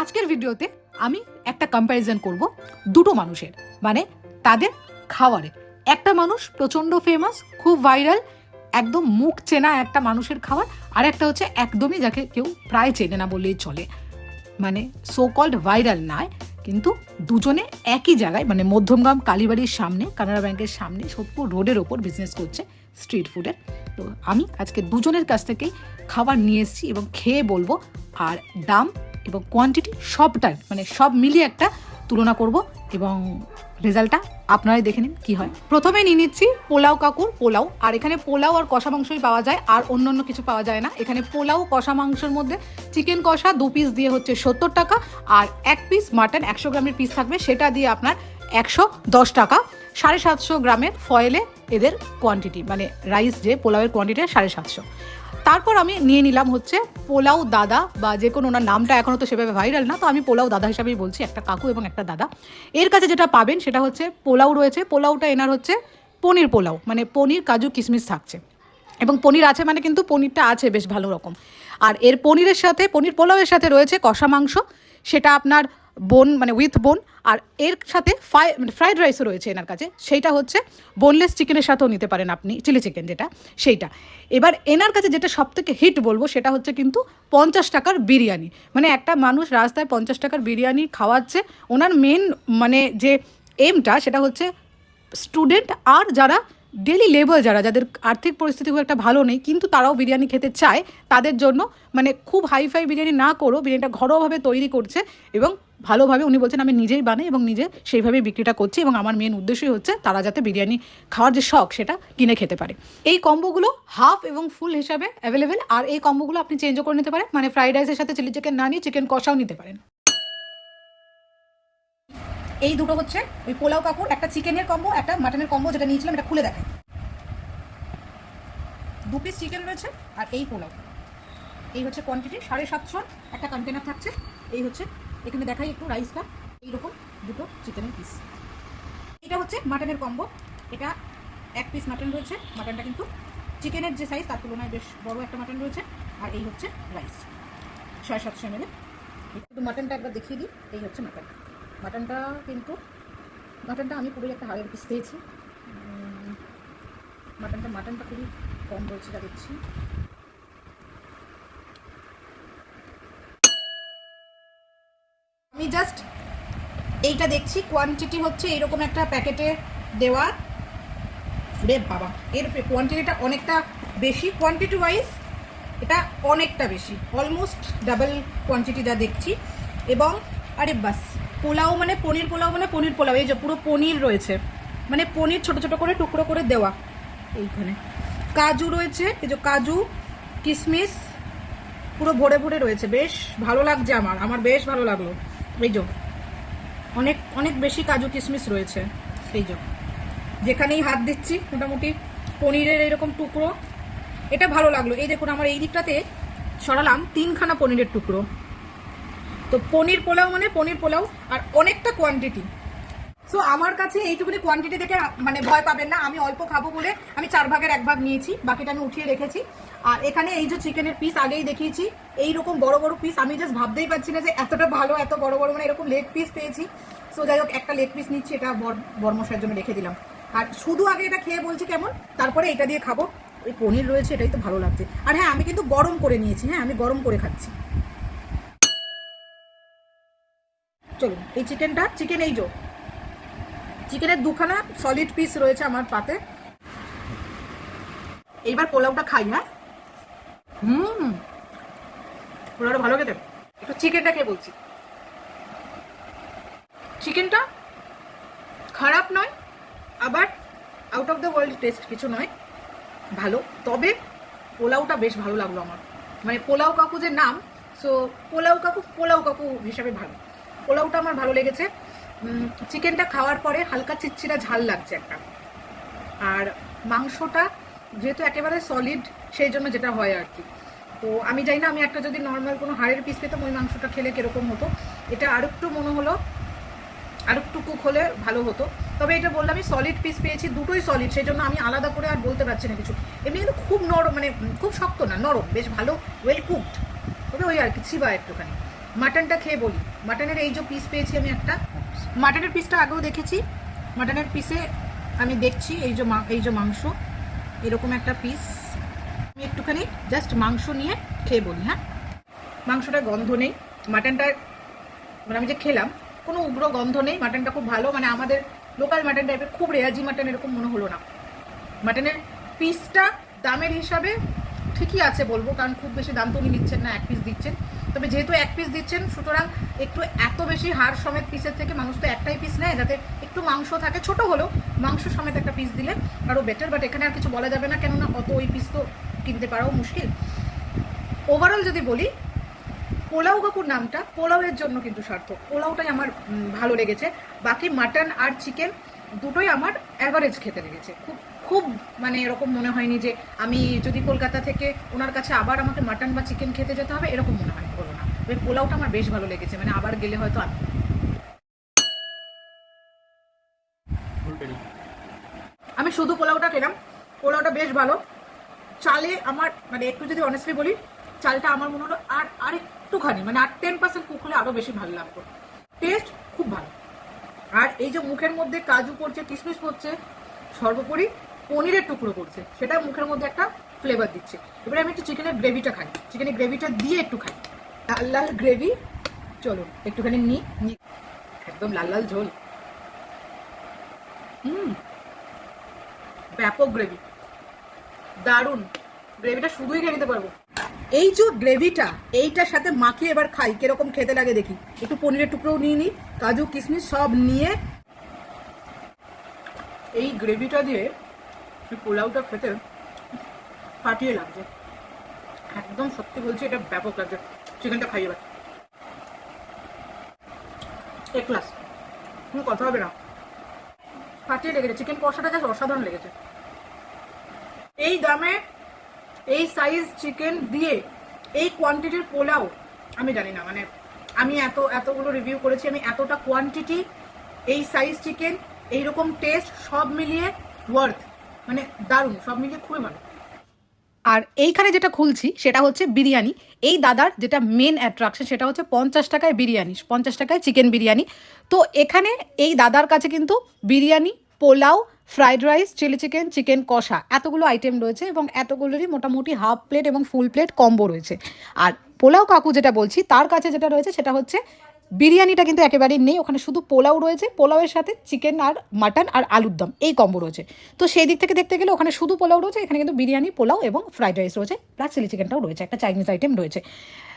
আজকের ভিডিওতে আমি একটা কম্প্যারিজন করব দুটো মানুষের মানে তাদের খাওয়ারের। একটা মানুষ প্রচণ্ড ফেমাস খুব ভাইরাল একদম মুখ চেনা একটা মানুষের খাবার আর একটা হচ্ছে একদমই যাকে কেউ প্রায় চেনে না বললেই চলে। মানে সো কল্ড ভাইরাল নয়, কিন্তু দুজনে একই জায়গায় মানে মধ্যমগ্রাম কালীবাড়ির সামনে, কানাড়া ব্যাংকের সামনে সোদপুর রোডের ওপর বিজনেস করছে স্ট্রিট ফুডের তো আমি আজকে দুজনের কাছ থেকেই খাবার নিয়ে এসেছি এবং খেয়ে বলব, আর দাম এবং কোয়ান্টিটি সবটার মানে সব মিলিয়ে একটা তুলনা করব এবং রেজাল্টটা আপনারাই দেখে নিন কি হয়। প্রথমে নিয়ে নিচ্ছি পোলাও কাকুর পোলাও। আর এখানে পোলাও আর কষা মাংসই পাওয়া যায়, আর অন্য অন্য কিছু পাওয়া যায় না। এখানে পোলাও, কষা মাংসের মধ্যে চিকেন কষা দু পিস দিয়ে হচ্ছে সত্তর টাকা, আর এক পিস মাটন একশো গ্রামের পিস থাকবে, সেটা দিয়ে আপনার একশো দশ টাকা। সাড়ে সাতশো গ্রামের ফয়েলে এদের কোয়ান্টিটি মানে রাইস যে পোলাওয়ের কোয়ান্টিটি সাড়ে সাতশো। তারপর আমি নিয়ে নিলাম হচ্ছে পোলাও দাদা বা যে কোনো ওনার নামটা এখনও তো সেভাবে ভাইরাল না, তো আমি পোলাও দাদা হিসাবেই বলছি, একটা কাকু এবং একটা দাদা। এর কাছে যেটা পাবেন সেটা হচ্ছে পোলাও রয়েছে, পোলাওটা এনার হচ্ছে পনির পোলাও মানে পনির, কাজু কিশমিশ থাকছে। এবং পনির আছে মানে কিন্তু পনিরটা আছে বেশ ভালো রকম। আর এর পনিরের সাথে, পনির পোলাওয়ের সাথে রয়েছে কষা মাংস সেটা আপনার বোন মানে উইথ বোন, আর এর সাথে ফ্রাই ফ্রাইড রাইসও রয়েছে এনার কাছে। সেইটা হচ্ছে বোনলেস চিকেনের সাথেও নিতে পারেন আপনি চিলি চিকেন যেটা, সেইটা। এবার এনার কাছে যেটা সব থেকে হিট বলব, সেটা হচ্ছে কিন্তু পঞ্চাশ টাকার বিরিয়ানি। মানে একটা মানুষ রাস্তায় পঞ্চাশ টাকার বিরিয়ানি খাওয়াচ্ছে, ওনার মেন মানে যে এমটা সেটা হচ্ছে স্টুডেন্ট আর যারা ডেলি লেবার যারা, যাদের আর্থিক পরিস্থিতি খুব একটা ভালো নেই, কিন্তু তারাও বিরিয়ানি খেতে চায়, তাদের জন্য মানে খুব হাইফাই বিরিয়ানি না করেও বিরিয়ানিটা ঘরোয়াভাবে তৈরি করছে এবং ভালোভাবে উনি বলছেন, আমি নিজেই বানাই এবং নিজে সেইভাবে বিক্রিটা করছি এবং আমার মেন উদ্দেশ্যই হচ্ছে তারা যাতে বিরিয়ানি খাওয়ার যে শখ, সেটা কিনে খেতে পারে। এই কম্বোগুলো হাফ এবং ফুল হিসাবে অ্যাভেলেবেল আর এই কম্বোগুলো আপনি চেঞ্জও করে নিতে পারেন মানে ফ্রাইড রাইসের সাথে চিলি চিকেন না নিয়ে চিকেন কষাও নিতে পারেন। এই দুটো হচ্ছে ওই পোলাও কাপড় একটা চিকেনের কম্বো একটা মাটনের কম্বো যেটা নিয়েছিলাম, এটা খুলে দেখাই দু পিস চিকেন রয়েছে আর এই পোলাও। এই হচ্ছে কোয়ান্টিটি সাড়ে সাতশো একটা কন্টেনার থাকছে। এই হচ্ছে, এখানে দেখাই একটু রাইসটা এইরকম দুটো চিকেনের পিস এটা হচ্ছে মাটনের কম্বো এটা এক পিস মাটন রয়েছে। মাটনটা কিন্তু চিকেনের যে সাইজ তার তুলনায় বেশ বড় একটা মাটন রয়েছে। আর এই হচ্ছে রাইস সাড়ে সাতশো এম একটু মাটনটা একবার দেখিয়ে দিই। এই হচ্ছে মাটন মাটনটা কিন্তু মাটনটা আমি পুরোই একটা হাড়ের পিস পেয়েছি। মাটনটা মাটনটা খুবই কম রয়েছে যা দেখছি। আমি জাস্ট এইটা দেখছি কোয়ান্টিটি হচ্ছে এরকম একটা প্যাকেটে দেওয়া। রে বাবা, এর কোয়ান্টিটিটা অনেকটা বেশি। কোয়ান্টিটি ওয়াইজ এটা অনেকটা বেশি। অলমোস্ট ডাবল কোয়ান্টিটি যা দেখছি। এবং, আরে বাস পোলাও মানে পনির পোলাও মানে পনির পোলাও, এই যে পুরো পনির রয়েছে। মানে পনির ছোট ছোট করে টুকরো করে দেওয়া। এইখানে। কাজু রয়েছে, এই যে কাজু কিশমিশ পুরো ভরে ভরে রয়েছে। বেশ ভালো লাগছে আমার আমার বেশ ভালো লাগল। এই যে, অনেক অনেক বেশি কাজু কিশমিশ রয়েছে। এই যে, যেখানেই হাত দিচ্ছি, মোটামুটি পনিরের এরকম টুকরো। এটা ভালো লাগল। এই দেখুন, আমার এই দিকটাতে সরালাম তিনখানা পনিরের টুকরো। তো পনির পোলাও মানে পনির পোলাও আর অনেকটা কোয়ান্টিটি সো আমার কাছে এইটুকুনি কোয়ান্টিটি দেখে মানে ভয় পাবেন না, আমি অল্প খাব বলে আমি চার ভাগের এক ভাগ নিয়েছি, বাকিটা আমি উঠিয়ে রেখেছি। আর এখানে এই যে চিকেনের পিস আগেই দেখিয়েছি এই রকম বড় বড় পিস আমি জাস্ট ভাবতেই পারছি না যে এতটা ভালো, এত বড় বড় মানে এরকম লেগ পিস পেয়েছি। সো যাই হোক, একটা লেগ পিস নিচ্ছি, এটা বর বর্মশার জন্য রেখে দিলাম। আর শুধু আগে এটা খেয়ে বলছি কেমন, তারপরে এটা দিয়ে খাব। ওই পনির রয়েছে, এটাই তো ভালো লাগছে। আর হ্যাঁ আমি কিন্তু গরম করে নিয়েছি হ্যাঁ আমি গরম করে খাচ্ছি। চলুন, এই চিকেনটা চিকেন এই যো। চিকেনের দুখানা সলিড পিস রয়েছে আমার পাতে। এইবার পোলাওটা খাই হ্যাঁ? হুম। পোলাওটা ভালো খেতে। একটু চিকেনটা খেয়ে বলছি। চিকেনটা খারাপ নয়, আবার out of the world taste কিছু নয়, ভালো। তবে পোলাওটা বেশ ভালো লাগল আমার। মানে পোলাও কাকু যে নাম সো পোলাও কাকু পোলাও কাকু হিসাবে ভালো। পোলাওটা আমার ভালো লেগেছে। চিকেনটা খাওয়ার পরে হালকা চিচ্ছিরা ঝাল লাগছে একটা। আর মাংসটা যেহেতু একেবারে সলিড সেই জন্য যেটা হয় আর কি। তো আমি জানি না, আমি একটা যদি নর্মাল কোনো হাড়ের পিস পেতাম, ওই মাংসটা খেলে কীরকম হতো। এটা আর একটু মনে হলো, আরেকটু কুক হলে ভালো হতো। তবে এটা বললাম, আমি সলিড পিস পেয়েছি, দুটোই সলিড সেই জন্য আমি আলাদা করে আর বলতে পারছি না কিছু। এমনি কিন্তু খুব নরম মানে খুব শক্ত না, নরম, বেশ ভালো ওয়েল কুকড তবে ওই আর কি, ছিবা একটুখানি। মাটনটা খেয়ে বলি। মাটনের এই যে পিস পেয়েছি আমি একটা। মাটনের পিসটা আগেও দেখেছি। মাটনের পিসে আমি দেখছি এই যে এই যে মাংস। এরকম একটা পিস আমি একটুখানি জাস্ট মাংস নিয়ে খেয়ে বলি হ্যাঁ? মাংসটার গন্ধ নেই। মাটনটার মানে আমি যে খেলাম, কোনো উগ্র গন্ধ নেই। মাটনটা খুব ভালো। মানে আমাদের লোকাল মাটন টাইপের খুব রেয়াজি মাটন এরকম মনে হলো না। মাটনের পিসটা দামের হিসাবে ঠিকই আছে বলব, কারণ খুব বেশি দাম তো উনি নিচ্ছেন না, এক পিস দিচ্ছেন। তবে যেহেতু এক পিস দিচ্ছেন, সুতরাং একটু এত বেশি হাড় সমেত পিসের থেকে মানুষ তো একটাই পিস নেয়, যাতে একটু মাংস থাকে। ছোট হলেও মাংস সমেত একটা পিস দিলে আরও বেটার বাট এখানে আর কিছু বলা যাবে না, কেননা অত ওই পিস তো কিনতে পারাও মুশকিল। ওভারঅল যদি বলি, পোলাও কাকুর নামটা পোলাওয়ের জন্য কিন্তু সার্থক। পোলাওটাই আমার ভালো লেগেছে। বাকি মাটন আর চিকেন দুটোই আমার অ্যাভারেজ খেতে লেগেছে। খুব খুব মানে এরকম মনে হয়নি যে আমি যদি কলকাতা থেকে ওনার কাছে আবার আমাকে মাটন বা চিকেন খেতে যেতে হবে, এরকম মনে হয় হলো না। ওই পোলাওটা আমার বেশ ভালো লেগেছে মানে আবার গেলে হয়তো আমি শুধু পোলাওটা খেলাম, পোলাওটা বেশ ভালো। চালে আমার মানে একটু যদি অনেস্টলি বলি, চালটা আমার মনে হলো আর আর একটুখানি মানে আর টেন পার্সেন্ট কুক হলে আরও বেশি ভালো লাগতো। টেস্ট খুব ভালো। আর এই যে মুখের মধ্যে কাজু পড়ছে কিশমিশ পড়ছে, সর্বোপরি পনিরের টুকরো করছে। সেটা মুখের মধ্যে একটা ফ্লেভার দিচ্ছে। এবারে আমি একটু চিকেনের গ্রেভিটা খাই। চিকেনের গ্রেভিটা দিয়ে একটু খাই। লাল লাল গ্রেভি চলো একটুখানি নিই। একদম লাল লাল ঝোল। হুম, ব্যাপক গ্রেভি দারুণ। গ্রেভিটা শুধুই খেয়ে নিতে পারব। এই যে গ্রেভিটা এইটার সাথে মাখিয়ে এবার খাই, কীরকম খেতে লাগে দেখি। একটু পনিরের টুকরোও নিয়ে নিই, কাজু কিশমিশ সব নিয়ে এই গ্রেভিটা দিয়ে এই পোলাওটা খেতে ফাটিয়ে লাগছে। একদম সত্যি বলছি, এটা ব্যাপক লাগছে। চিকেনটা খাই এবার। এক ক্লাস কোনো কথা হবে না। ফাটিয়ে লেগেছে। চিকেন কষাটা জাস্ট অসাধারণ লেগেছে। এই দামে, এই সাইজ চিকেন দিয়ে এই কোয়ান্টিটির পোলাও, আমি জানি না মানে আমি এত, এতগুলো রিভিউ করেছি, আমি এতটা কোয়ান্টিটি এই সাইজ চিকেন এইরকম টেস্ট সব মিলিয়ে ওয়ার্থ মানে দারুণ, সব মিলিয়ে খুবই ভালো। আর এইখানে যেটা খুলছি, সেটা হচ্ছে বিরিয়ানি। এই দাদার যেটা মেন অ্যাট্রাকশন সেটা হচ্ছে পঞ্চাশ টাকায় বিরিয়ানি, পঞ্চাশ টাকায় চিকেন বিরিয়ানি। তো এখানে এই দাদার কাছে কিন্তু biryani, pulao fried rice chilli chicken chicken কষা, এতগুলো আইটেম রয়েছে এবং এতগুলোরই মোটামুটি হাফ প্লেট এবং ফুল প্লেট কম্বো রয়েছে। আর পোলাও কাকু যেটা বলছি, তার কাছে যেটা রয়েছে, সেটা হচ্ছে বিরিয়ানিটা কিন্তু একেবারেই নেই, ওখানে শুধু পোলাও রয়েছে, পোলাওয়ের সাথে চিকেন আর মাটন আর আলুর দম, এই কম্বো রয়েছে। তো সেই দিক থেকে দেখতে গেলে ওখানে শুধু পোলাও রয়েছে, এখানে কিন্তু বিরিয়ানি, পোলাও এবং ফ্রাইড রাইস রয়েছে প্লাস চিলি চিকেনটাও রয়েছে, একটা চাইনিজ আইটেম রয়েছে।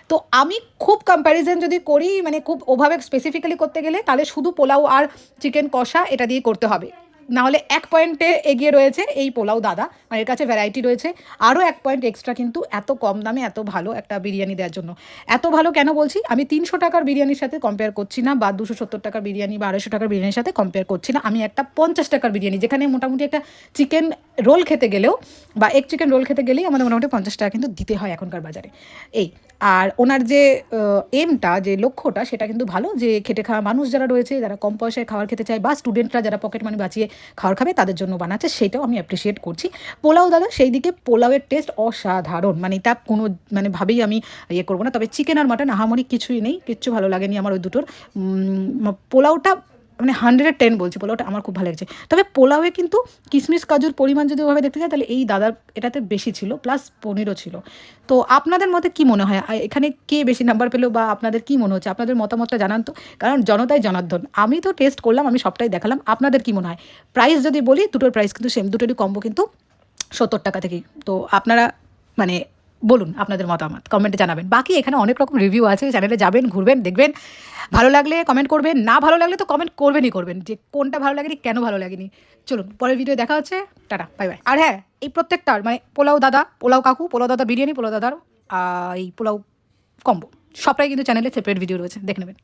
তো আমি খুব কম্প্যারিজন যদি করি মানে খুব ওভাবে স্পেসিফিক্যালি করতে গেলে, তাহলে শুধু পোলাও আর চিকেন কষা এটা দিয়ে করতে হবে। নাহলে এক পয়েন্টে এগিয়ে রয়েছে এই পোলাও দাদা। আর এর কাছে ভ্যারাইটি রয়েছে। আরও এক পয়েন্ট এক্সট্রা কিন্তু এত কম দামে, এত ভালো একটা বিরিয়ানি দেওয়ার জন্য। এত ভালো কেন বলছি? আমি তিনশো টাকার বিরিয়ানির সাথে কম্পেয়ার করছি না, বা দুশো সত্তর টাকার বিরিয়ানি, বা আড়াইশো টাকার বিরিয়ানির সাথে কম্পেয়ার করছি না। আমি একটা পঞ্চাশ টাকার বিরিয়ানি, যেখানে মোটামুটি একটা চিকেন রোল খেতে গেলেও, বা এক চিকেন রোল খেতে গেলেই আমাদের মোটামুটি পঞ্চাশ টাকা কিন্তু দিতে হয় এখনকার বাজারে। এই আর ওনার যে এমটা যে লক্ষ্যটা, সেটা কিন্তু ভালো যে খেটে খাওয়া মানুষ যারা রয়েছে, যারা কম পয়সায় খাবার খেতে চায় বা স্টুডেন্টরা যারা পকেট মানি বাঁচিয়ে খাবার খাবে, তাদের জন্য বানাচ্ছে, সেটাও আমি অ্যাপ্রিসিয়েট করছি। পোলাও দাদা, সেই দিকে পোলাওয়ের টেস্ট অসাধারণ। মানে তা কোনো মানে ভাবেই আমি ইয়ে করব না। তবে চিকেন আর মাটন আহামরি কিছুই নেই, কিচ্ছু ভালো লাগেনি আমার ওই দুটোর। পোলাওটা মানে হান্ড্রেড টেন বলছি পোলাওটা আমার খুব ভালো লেগেছে। তবে পোলাওয়ে কিন্তু কিশমিশ কাজুর পরিমাণ যদি ওভাবে দেখতে যায় তাহলে এই দাদার এটাতে বেশি ছিল প্লাস পনিরও ছিল। তো আপনাদের মতে কি মনে হয়? এখানে কে বেশি নাম্বার পেল বা আপনাদের কি মনে হচ্ছে? আপনাদের মতামতটা জানান তো, কারণ জনতাই জনার্দন। আমি তো টেস্ট করলাম, আমি সবটাই দেখালাম, আপনাদের কি মনে হয়? প্রাইস যদি বলি, দুটোর প্রাইস কিন্তু সেম দুটোরই কম্বো কিন্তু সত্তর টাকা থেকেই। তো আপনারা মানে বলুন আপনাদের মতামত কমেন্টে জানাবেন। বাকি এখানে অনেক রকম রিভিউ আছে চ্যানেলে যাবেন, ঘুরবেন, দেখবেন। ভালো লাগলে কমেন্ট করবেন, না ভালো লাগলে তো কমেন্ট করবেনই করবেন। যে কোনটা ভালো লাগেনি, কেন ভালো লাগেনি। চলুন, পরের ভিডিও দেখা হচ্ছে। টাটা বাই বাই আর হ্যাঁ এই প্রত্যেকটার মানে পোলাও দাদা, পোলাও কাকু, পোলাও দাদা বিরিয়ানি, পোলাও দাদার এই পোলাও কম্বো সবটাই কিন্তু চ্যানেলে সেপারেট ভিডিও রয়েছে, দেখে নেবেন।